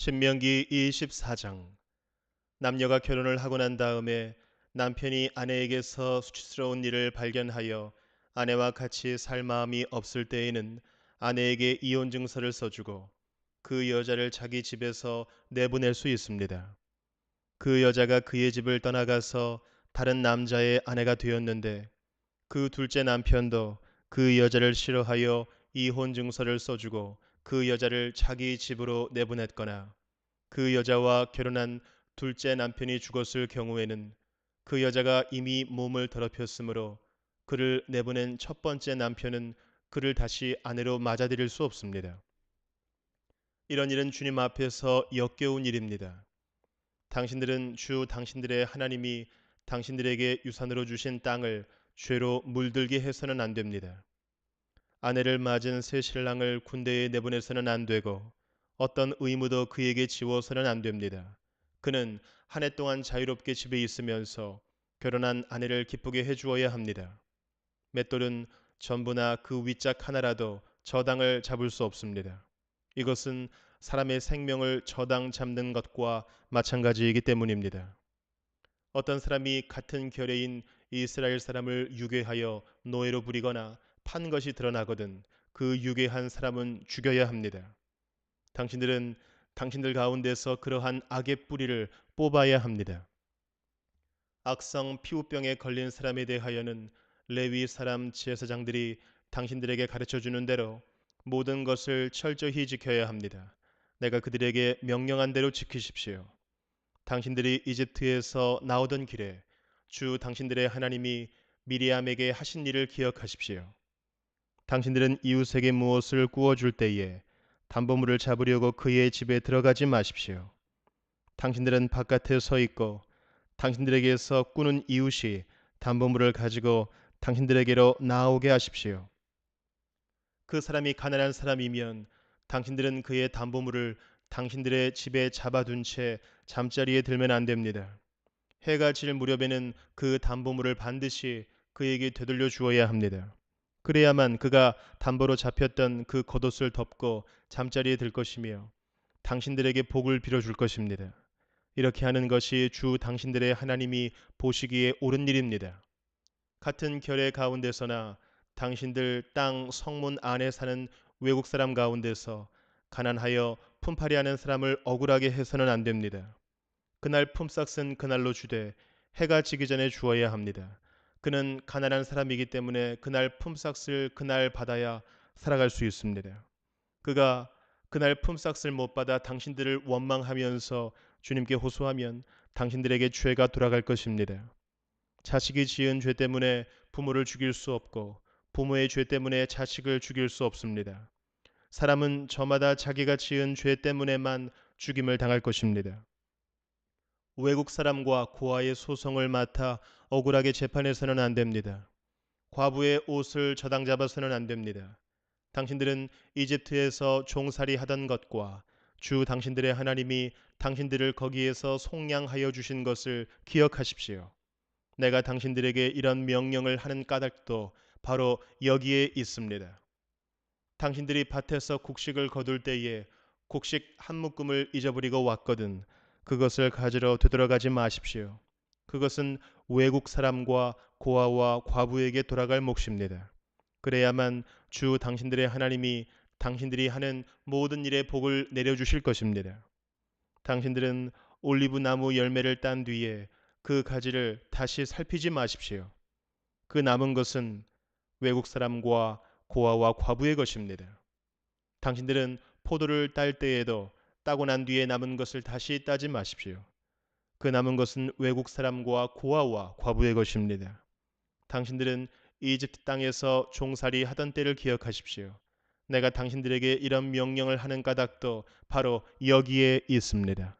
신명기 24장 남녀가 결혼을 하고 난 다음에 남편이 아내에게서 수치스러운 일을 발견하여 아내와 같이 살 마음이 없을 때에는 아내에게 이혼 증서를 써주고 그 여자를 자기 집에서 내보낼 수 있습니다. 그 여자가 그의 집을 떠나가서 다른 남자의 아내가 되었는데 그 둘째 남편도 그 여자를 싫어하여 이혼 증서를 써주고 그 여자를 자기 집으로 내보냈거나 그 여자와 결혼한 둘째 남편이 죽었을 경우에는 그 여자가 이미 몸을 더럽혔으므로 그를 내보낸 첫 번째 남편은 그를 다시 아내로 맞아들일 수 없습니다. 이런 일은 주님 앞에서 역겨운 일입니다. 당신들은 주 당신들의 하나님이 당신들에게 유산으로 주신 땅을 죄로 물들게 해서는 안 됩니다. 아내를 맞은 새 신랑을 군대에 내보내서는 안 되고 어떤 의무도 그에게 지워서는 안 됩니다. 그는 한 해 동안 자유롭게 집에 있으면서 결혼한 아내를 기쁘게 해주어야 합니다. 맷돌은 전부나 그 윗짝 하나라도 저당을 잡을 수 없습니다. 이것은 사람의 생명을 저당 잡는 것과 마찬가지이기 때문입니다. 어떤 사람이 같은 결의인 이스라엘 사람을 유괴하여 노예로 부리거나 판 것이 드러나거든 그 유괴한 사람은 죽여야 합니다. 당신들은 당신들 가운데서 그러한 악의 뿌리를 뽑아야 합니다. 악성 피부병에 걸린 사람에 대하여는 레위 사람 제사장들이 당신들에게 가르쳐 주는 대로 모든 것을 철저히 지켜야 합니다. 내가 그들에게 명령한 대로 지키십시오. 당신들이 이집트에서 나오던 길에 주 당신들의 하나님이 미리암에게 하신 일을 기억하십시오. 당신들은 이웃에게 무엇을 구워줄 때에 담보물을 잡으려고 그의 집에 들어가지 마십시오. 당신들은 바깥에 서 있고 당신들에게서 꾸는 이웃이 담보물을 가지고 당신들에게로 나오게 하십시오. 그 사람이 가난한 사람이면 당신들은 그의 담보물을 당신들의 집에 잡아둔 채 잠자리에 들면 안 됩니다. 해가 질 무렵에는 그 담보물을 반드시 그에게 되돌려 주어야 합니다. 그래야만 그가 담보로 잡혔던 그 겉옷을 덮고 잠자리에 들 것이며 당신들에게 복을 빌어줄 것입니다. 이렇게 하는 것이 주 당신들의 하나님이 보시기에 옳은 일입니다. 같은 결의 가운데서나 당신들 땅 성문 안에 사는 외국 사람 가운데서 가난하여 품팔이 하는 사람을 억울하게 해서는 안 됩니다. 그날 품삯은 그날로 주되 해가 지기 전에 주어야 합니다. 그는 가난한 사람이기 때문에 그날 품삯을 그날 받아야 살아갈 수 있습니다. 그가 그날 품삯을 못 받아 당신들을 원망하면서 주님께 호소하면 당신들에게 죄가 돌아갈 것입니다. 자식이 지은 죄 때문에 부모를 죽일 수 없고 부모의 죄 때문에 자식을 죽일 수 없습니다. 사람은 저마다 자기가 지은 죄 때문에만 죽임을 당할 것입니다. 외국 사람과 고아의 소송을 맡아 억울하게 재판해서는 안 됩니다. 과부의 옷을 저당 잡아서는 안 됩니다. 당신들은 이집트에서 종살이 하던 것과 주 당신들의 하나님이 당신들을 거기에서 속량하여 주신 것을 기억하십시오. 내가 당신들에게 이런 명령을 하는 까닭도 바로 여기에 있습니다. 당신들이 밭에서 곡식을 거둘 때에 곡식 한 묶음을 잊어버리고 왔거든 그것을 가지러 되돌아가지 마십시오. 그것은 외국 사람과 고아와 과부에게 돌아갈 몫입니다. 그래야만 주 당신들의 하나님이 당신들이 하는 모든 일에 복을 내려주실 것입니다. 당신들은 올리브 나무 열매를 딴 뒤에 그 가지를 다시 살피지 마십시오. 그 남은 것은 외국 사람과 고아와 과부의 것입니다. 당신들은 포도를 딸 때에도 따고 난 뒤에 남은 것을 다시 따지 마십시오. 그 남은 것은 외국 사람과 고아와 과부의 것입니다. 당신들은 이집트 땅에서 종살이 하던 때를 기억하십시오. 내가 당신들에게 이런 명령을 하는 까닭도 바로 여기에 있습니다.